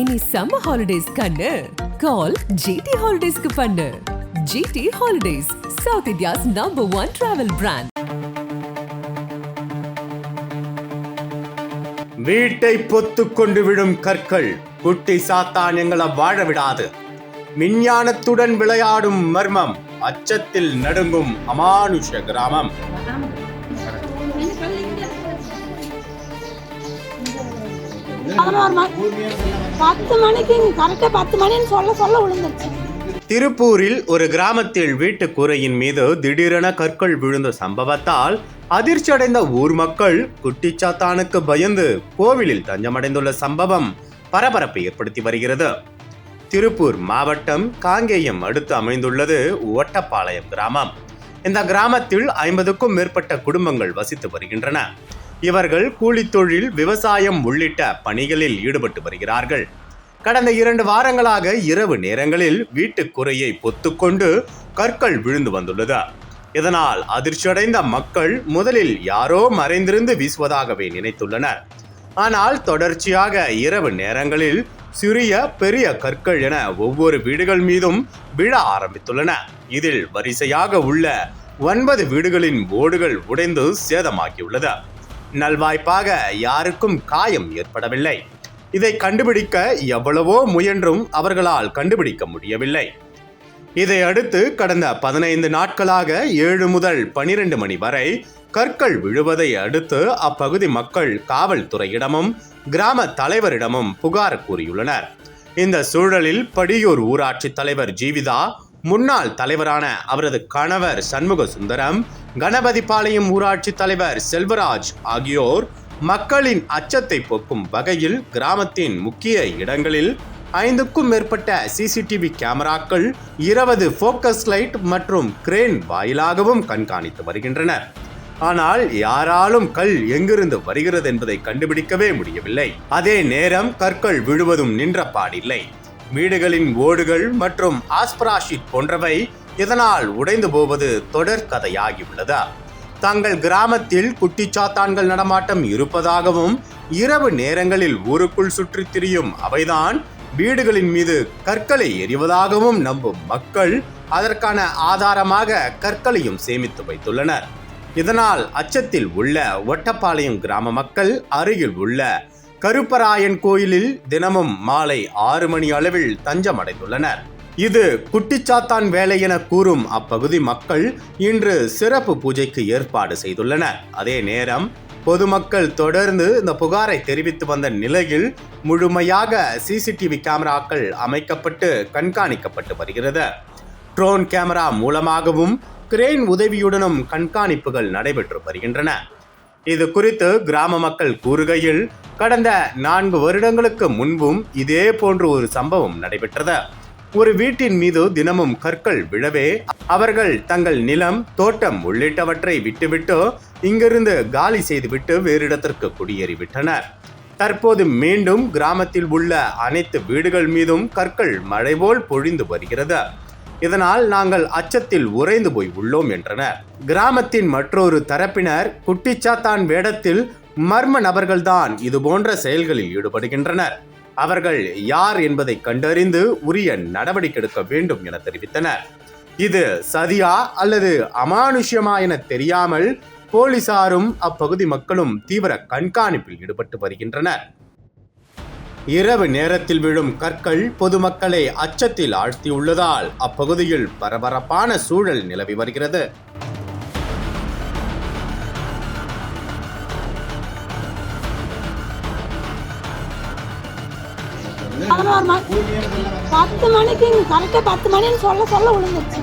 இனி summer holidays கண்ணு. கால் GT ஹாலிடேஸ்க்கு பண்ணு. GT holidays south India's number one travel brand வீட்டை பொத்து கொண்டு விடும் கற்கள் குட்டி சாத்தான் எங்களை வாழ விடாது. விஞ்ஞானத்துடன் விளையாடும் மர்மம் அச்சத்தில் நடுங்கும் அமானுஷ கிராமம். பத்து மணிக்கு கரெக்டாக பத்து மணின்னு சொல்ல சொல்ல விழுந்துருச்சு. திருப்பூரில் ஒரு கிராமத்தில் வீட்டு கூரையின் மீது திடீரென கற்கள் விழுந்த சம்பவத்தால் அதிர்ச்சியடைந்த ஊர் மக்கள் குட்டிச்சாத்தானுக்கு பயந்து கோவிலில் தஞ்சமடைந்துள்ள சம்பவம் பரபரப்பை ஏற்படுத்தி வருகிறது. திருப்பூர் மாவட்டம் காங்கேயம் அடுத்து அமைந்துள்ளது ஒட்டப்பாளையம் கிராமம். இந்த கிராமத்தில் ஐம்பதுக்கும் மேற்பட்ட குடும்பங்கள் வசித்து வருகின்றன. இவர்கள் கூலித்தொழில் விவசாயம் உள்ளிட்ட பணிகளில் ஈடுபட்டு வருகிறார்கள். கடந்த இரண்டு வாரங்களாக இரவு நேரங்களில் வீட்டுக்குறையை பொத்துக்கொண்டு கற்கள் விழுந்து வந்துள்ளது. இதனால் அதிர்ச்சியடைந்த மக்கள் முதலில் யாரோ மறைந்திருந்து வீசுவதாகவே நினைத்துள்ளனர். ஆனால் தொடர்ச்சியாக இரவு நேரங்களில் சிறிய பெரிய கற்கள் என ஒவ்வொரு வீடுகள் மீதும் விழ ஆரம்பித்துள்ளன. இதில் வரிசையாக உள்ள ஒன்பது வீடுகளின் ஓடுகள் உடைந்து சேதமாகியுள்ளது. நல்வாய்ப்பாக யாருக்கும் காயம் ஏற்படவில்லை. இதை கண்டுபிடிக்க எவ்வளவோ முயன்றும் அவர்களால் கண்டுபிடிக்க முடியவில்லை. இதை அடுத்து கடந்த பதினைந்து நாட்களாக ஏழு முதல் பனிரெண்டு மணி வரை கற்கள் விழுவதை அடுத்து அப்பகுதி மக்கள் காவல்துறையிடமும் கிராம தலைவரிடமும் புகார் கூறியுள்ளனர். இந்த சூழலில் படியூர் ஊராட்சி தலைவர் ஜீவிதா முன்னாள் தலைவரான அவரது கணவர் சண்முக சுந்தரம் கணபதிபாளையம் ஊராட்சி தலைவர் செல்வராஜ் ஆகியோர் மக்களின் அச்சத்தை போக்கும் வகையில் கிராமத்தின் முக்கிய இடங்களில் ஐந்துக்கும் மேற்பட்ட சிசிடிவி கேமராக்கள் இருபது ஃபோக்கஸ் லைட் மற்றும் கிரேன் வாயிலாகவும் கண்காணித்து வருகின்றனர். ஆனால் யாராலும் கல் எங்கிருந்து வருகிறது என்பதை கண்டுபிடிக்கவே முடியவில்லை. அதே நேரம் கற்கள் விழுவதும் நின்ற பாடில்லை. வீடுகளின் ஓடுகள் மற்றும் ஆஸ்பராஷிட் போன்றவை இதனால் உடைந்து போவது தொடர் கதையாகியுள்ளது? தங்கள் கிராமத்தில் குட்டிச்சாத்தான்கள் நடமாட்டம் இருப்பதாகவும் இரவு நேரங்களில் ஊருக்குள் சுற்றித் திரியும் அவைதான் வீடுகளின் மீது கற்களை எறிவதாகவும் நம்பும் மக்கள் அதற்கான ஆதாரமாக கற்களையும் சேமித்து வைத்துள்ளனர். இதனால் அச்சத்தில் உள்ள ஒட்டப்பாளையம் கிராம மக்கள் அருகில் உள்ள கருப்பராயன் கோயிலில் தினமும் மாலை ஆறு மணி அளவில் தஞ்சம் அடைந்துள்ளனர். இது குட்டிச்சாத்தான் வேலை என கூறும் அப்பகுதி மக்கள் இன்று சிறப்பு பூஜைக்கு ஏற்பாடு செய்துள்ளனர். அதே நேரம் பொதுமக்கள் தொடர்ந்து இந்த புகாரை தெரிவித்து வந்த நிலையில் முழுமையாக சிசிடிவி கேமராக்கள் அமைக்கப்பட்டு கண்காணிக்கப்பட்டு வருகிறது. ட்ரோன் கேமரா மூலமாகவும் கிரேன் உதவியுடனும் கண்காணிப்புகள் நடைபெற்று வருகின்றன. இது குறித்து கிராம மக்கள் கூறுகையில் கடந்த நான்கு வருடங்களுக்கு முன்பும் இதே போன்ற ஒரு சம்பவம் நடைபெற்றது. ஒரு வீட்டின் மீது தினமும் கற்கள் விழவே அவர்கள் தங்கள் நிலம் தோட்டம் உள்ளிட்டவற்றை விட்டுவிட்டு இங்கிருந்து காலி செய்துவிட்டு வேறு இடத்திற்கு குடியேறிவிட்டனர். தற்போது மீண்டும் கிராமத்தில் உள்ள அனைத்து வீடுகள் மீதும் கற்கள் மழை போல் பொழிந்து வருகிறது. இதனால் நாங்கள் அச்சத்தில் உறைந்து போய் உள்ளோம் என்றனர். கிராமத்தின் மற்றொரு தரப்பினர் குட்டிச்சாத்தான் வேடத்தில் மர்ம நபர்கள்தான் இது போன்ற செயல்களில் ஈடுபடுகின்றனர். அவர்கள் யார் என்பதை கண்டறிந்து உரிய நடவடிக்கை எடுக்க வேண்டும் என தெரிவித்தனர். இது சதியா அல்லது அமானுஷ்யமா என தெரியாமல் போலீசாரும் அப்பகுதி மக்களும் தீவிர கண்காணிப்பில் ஈடுபட்டு வருகின்றனர். இரவு நேரத்தில் விழும் கற்கள் பொதுமக்களை அச்சத்தில் ஆழ்த்தியுள்ளதால் அப்பகுதியில் பரபரப்பான சூழல் நிலவி வருகிறது. பத்து மணிக்கு கரெக்டாக பத்து மணின்னு சொல்ல சொல்ல விழுந்துருச்சு.